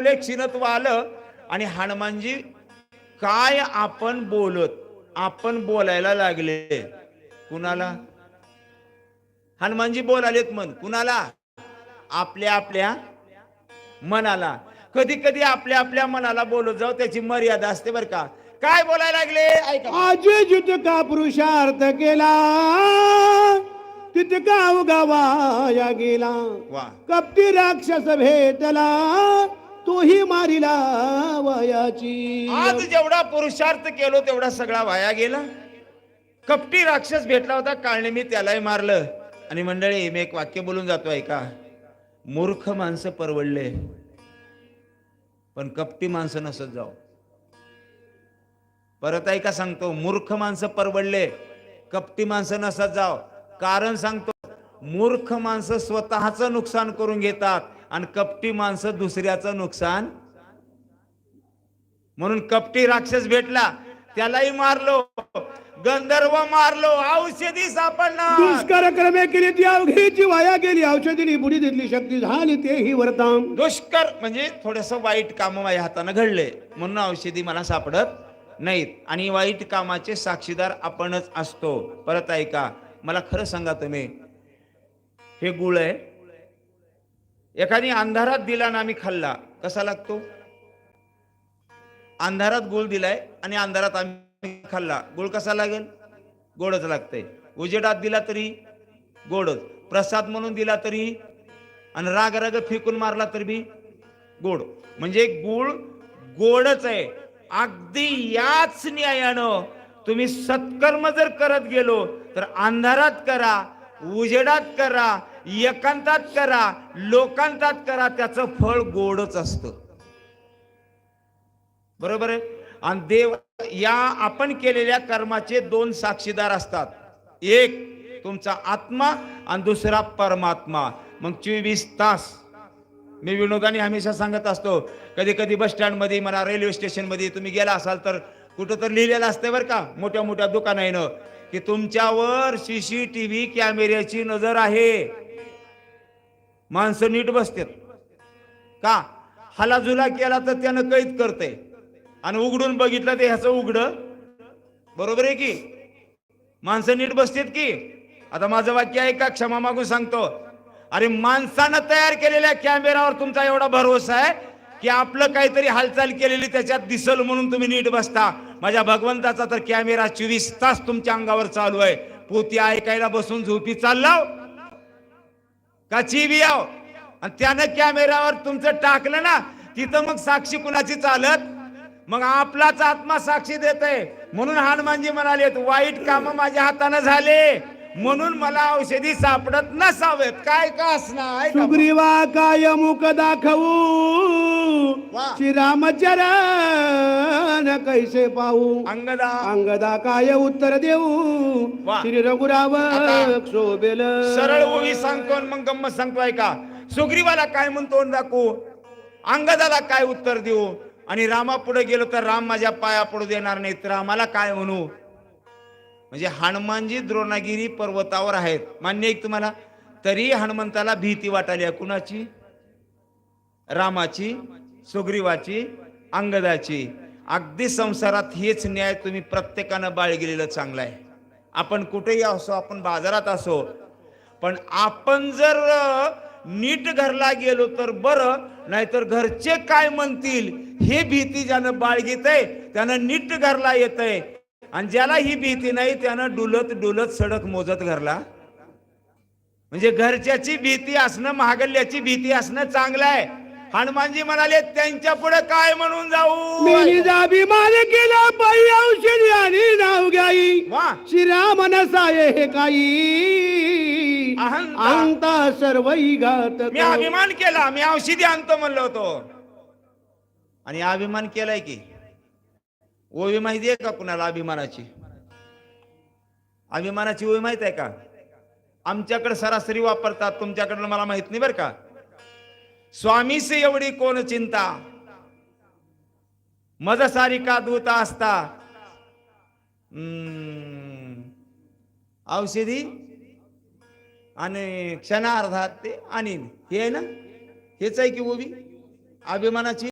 आपले क्षीणत्व आलं आणि हनुमानजी काय आपण बोलत आपण बोलायला लागले? कुणाला? हनुमानजी बोलालेत मन कुणाला? आपल्या आपल्या मनाला. कधी कधी आपल्या आपल्या मनाला बोलत जाऊ त्याची मर्यादा असते बर का. काय बोलायला लागले? ऐका. आज जितका पुरुषार्थ केला तितका उगावाया गेला. वा. कपटी राक्षस भेटला तोही मारिला वयाची. आज जेवढा पुरुषार्थ केलो तेवढा सगळा वाया गेला. कपटी राक्षस भेटला होता काळने मी त्यालाही मारलं. आणि मंडळी मी एक वाक्य बोलून जातो ऐका. मूर्ख माणसं परवडले पण कपटी माणसं नसत जाऊ. परत ऐका सांगतो मूर्ख माणसं परवडले कपटी माणसं नसत जाव कारण सांगतो मूर्ख माणसं स्वतःच नुकसान करून घेतात आणि कपटी माणसं दुसऱ्याचं नुकसान. म्हणून कपटी राक्षस भेटला त्यालाही मारलो गंधर्व मारलो औषधी सापडणार. दुष्कर क्रमे केली ती अवघीची वाया गेली औषधीनी बुडी दिली शक्ती झाली तेही वर्ताम दुष्कर म्हणजे थोडस वाईट काम माझ्या हातानं घडले म्हणून औषधी मला सापडत नाहीत. आणि वाईट कामाचे साक्षीदार आपणच असतो. परत ऐका मला खरं सांगा तुम्ही हे गुळ आहे एखादी अंधारात दिला ना आम्ही खाल्ला कसा लागतो? अंधारात गुळ दिलाय आणि अंधारात आम्ही खाल्ला गुळ कसा लागेल? गोडच लागतंय. उजेडात दिला तरी गोडच प्रसाद म्हणून दिला तरी आणि राग राग फेकून मारला तरी बी गोड. म्हणजे गुळ गोडच आहे. अगदी याच न्यायानं तुम्ही सत्कर्म जर करत गेलो तर अंधारात करा उजेडात करा एकांतात करा लोकांतात करा त्याचं फळ गोडच असत. बरोबर आहे? आणि देव या आपण केलेल्या कर्माचे दोन साक्षीदार असतात. एक तुमचा आत्मा आणि दुसरा परमात्मा. मग चोवीस तास. मी विनोदाने हमेशा सांगत असतो कधी कधी बस स्टँडमध्ये म्हणा रेल्वे स्टेशनमध्ये तुम्ही गेला असाल तर कुठं तर लिहिलेलं असतंय बरं का मोठ्या मोठ्या दुकानानं की तुमच्यावर सीसीटीव्ही कॅमेऱ्याची नजर आहे. माणसं नीट बसतात. का? हलाजुला केला तर त्यानं कैद करते आणि उघडून बघितलं ते ह्याचं उघड. बरोबर आहे की? माणसं नीट बसतात की? आता माझं वाक्य आहे का क्षमा मागून सांगतो. अरे माणसानं तयार केलेल्या कॅमेरावर तुमचा एवढा भरोसा आहे की आपलं काहीतरी हालचाल केलेली त्याच्यात दिसल म्हणून तुम्ही नीट बसता. माझ्या भगवंताचा तर कॅमेरा चोवीस तास तुमच्या अंगावर चालू आहे. पोती ऐकायला बसून झोपी चाललाव. का चिवी आव आणि त्यानं कॅमेरावर तुमचं टाकलं ना तिथं मग साक्षी कुणाची चालत? मग आपलाच आत्मा साक्षी देत आहे म्हणून हनुमानजी म्हणाले वाईट काम माझ्या हातानं झाले. म्हणून मला औषधी सापडत नसावेत. काय का असणार. सुग्रीवा काय मुख दाखवू. वा. कैसे पाहू अंगदा। अंगदा काय उत्तर देऊ? वा. श्री रघुराव आता शोभेल. सरळ ओवी सांगतो आणि मग गंमत सांगतो ऐका सुग्रीवाला काय म्हणतो दाखवू? अंगदाला काय उत्तर देऊ? आणि रामा पुढे गेलो तर राम माझ्या पाया पडू देणार नाही तर आम्हाला काय म्हणू? म्हणजे हनुमानजी द्रोणागिरी पर्वतावर आहेत. मान्य आहे का तुम्हाला? तरी हनुमंताला भीती वाटाली. आहे कुणाची? रामाची सुग्रीवाची अंगदाची. अगदी संसारात हेच न्याय तुम्ही प्रत्येकानं बाळगिलेलं चांगलं आहे. आपण कुठेही असो आपण बाजारात असो पण आपण जर नीट घरला गेलो तर बरं नाहीतर घरचे काय म्हणतील हे भीती ज्यानं बाळगीत आहे त्यानं नीट घरला येत आहे आणि ज्याला ही भीती नाही त्यानं डुलत डुलत सडक मोजत घरला. म्हणजे घरच्याची भीती असणं महागल्याची भीती असणं चांगलं आहे. हनुमानजी म्हणाले त्यांच्या पुढे काय म्हणून जाऊ? मी जाभिमान केला बाई औषधी आणि नाव घ्याई वा. श्रीराम नसाये हे काही. अहंता. अंता सर्वही घात मी अभिमान केला मी औषधी आणतो म्हणलो होतो. आणि अभिमान केलाय की ओवी माहिती आहे का कुणाला अभिमानाची? अभिमानाची ओवी माहीत आहे का? आमच्याकडे सरासरी वापरतात तुमच्याकडनं मला माहीत नाही बरं का. स्वामीसे एवढी कोण चिंता? मज सारिका दूता असता. औषधी? आणि क्षणार्धात ते आणि हे ना? हेच आहे की उभी? अभिमानाची?